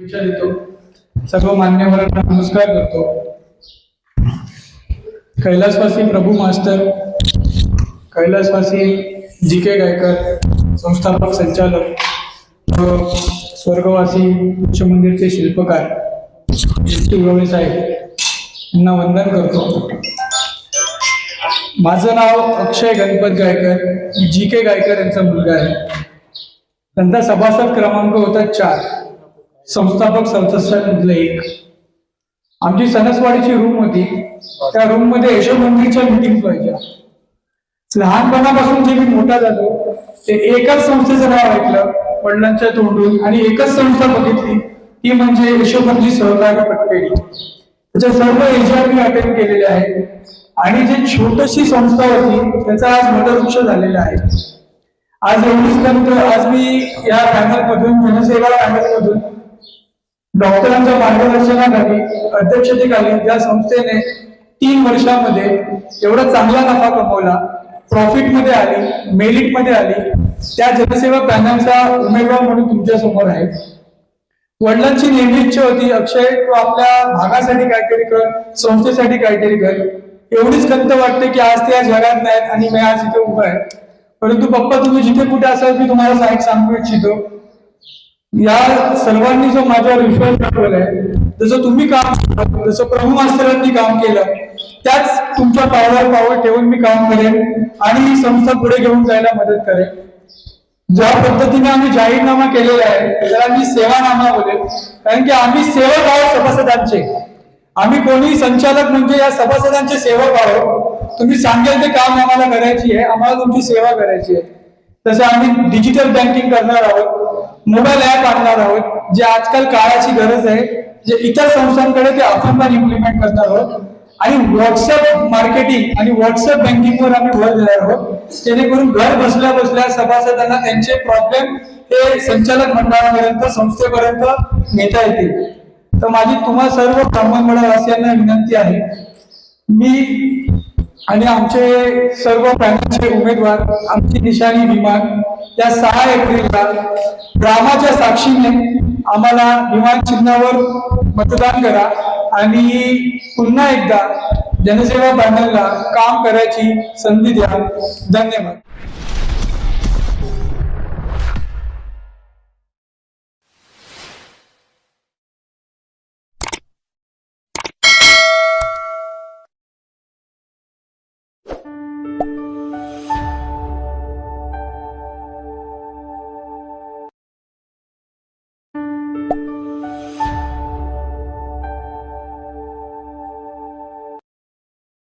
शुभेच्छा सर्व मान्यवरांना नमस्कार करतो. कैलासवासी प्रभू मास्टर कैलासवासी जी के गायकर संस्थापक संचालक स्वर्गवासी उच्च मंदिरचे शिल्पकार उगवणे साहेब यांना वंदन करतो. माझं नाव अक्षय गणपत गायकर जी के गायकर यांचा मुलगा आहे. त्यांचा सभासद क्रमांक होता चार. संस्थापक सदस्यांमधलं एक. आमची सणसवाडीची रूम होती. त्या रूममध्ये यशोमंदिरच्या मिटिंग व्हायच्या. लहानपणापासून जे मी मोठा झालो ते एकच संस्थेचं नाव ऐकलं वडिलांच्या तोंडून आणि एकच संस्था बघितली. ती म्हणजे यशोमंदिर सहकारी पटकेडी त्याच्या सर्व एजआर मी अटेंड केलेले आहेत. आणि जे छोटीशी संस्था होती त्याचा आज वटवृक्ष झालेला आहे. आज एवढीच नंतर आज मी या पॅनलमधून जनसेवा पॅनलमधून डॉक्टरांच्या मार्गदर्शनाखाली अध्यक्षतेखाली ज्या संस्थेने तीन वर्षामध्ये एवढा चांगला नफा कमवला प्रॉफिटमध्ये आली मेरिटमध्ये आली त्या जनसेवा पॅनलचा उमेदवार म्हणून तुमच्यासमोर आहे. वडिलांची नेहमी इच्छा होती अक्षय तू आपल्या भागासाठी काहीतरी कर संस्थेसाठी काहीतरी कर. एवढीच खंत वाटते की आज ते या जगात नाहीत आणि मी आज इथे उभा आहे. परंतु पप्पा तुम्ही जिथे कुठे असाल मी तुम्हाला सांग सांगू इच्छितो. या सर्वांनी जो माझ्यावर विश्वास दाखवलाय जसं तुम्ही काम केलं, जसं प्रभू मास्तरांनी काम केलं त्याच तुमच्या पावलावर पावल ठेवून मी काम करेन आणि ही संस्था पुढे घेऊन जायला मदत करेन. ज्या पद्धतीने आम्ही जाहीरनामा केलेला आहे त्याला मी सेवानामा बोलेन. कारण की आम्ही सेवक आहोत सभासदांचे. आम्ही कोणी संचालक म्हणजे या सभासदांचे सेवक आहोत. तुम्ही सांगेल ते काम आम्हाला करायची आहे आम्हाला तुमची सेवा करायची आहे. तसं आम्ही डिजिटल बँकिंग करणार आहोत मोबाईल ऍप आणणार आहोत जे आजकाल काळाची गरज आहे जे इतर संस्थांकडे ते आपण पण इम्प्लिमेंट करणार आहोत. आणि व्हॉट्सअप मार्केटिंग आणि व्हॉट्सअप बँकिंगवर आम्ही भर देणार आहोत. जेणेकरून घर बसल्या बसल्या सभासदांना त्यांचे प्रॉब्लेम हे संचालक मंडळापर्यंत संस्थेपर्यंत नेता येतील. तर माझी तुम्हा सर्व ब्राह्मणवासियांना विनंती आहे. मी आणि आमचे सर्व पॅनलचे उमेदवार आमची निशाणी विमान या सहा एप्रिलला ग्रामाच्या साक्षीने आम्हाला विमान चिन्हावर मतदान करा आणि पुन्हा एकदा जनसेवा पॅनलला काम करायची संधी द्या. धन्यवाद.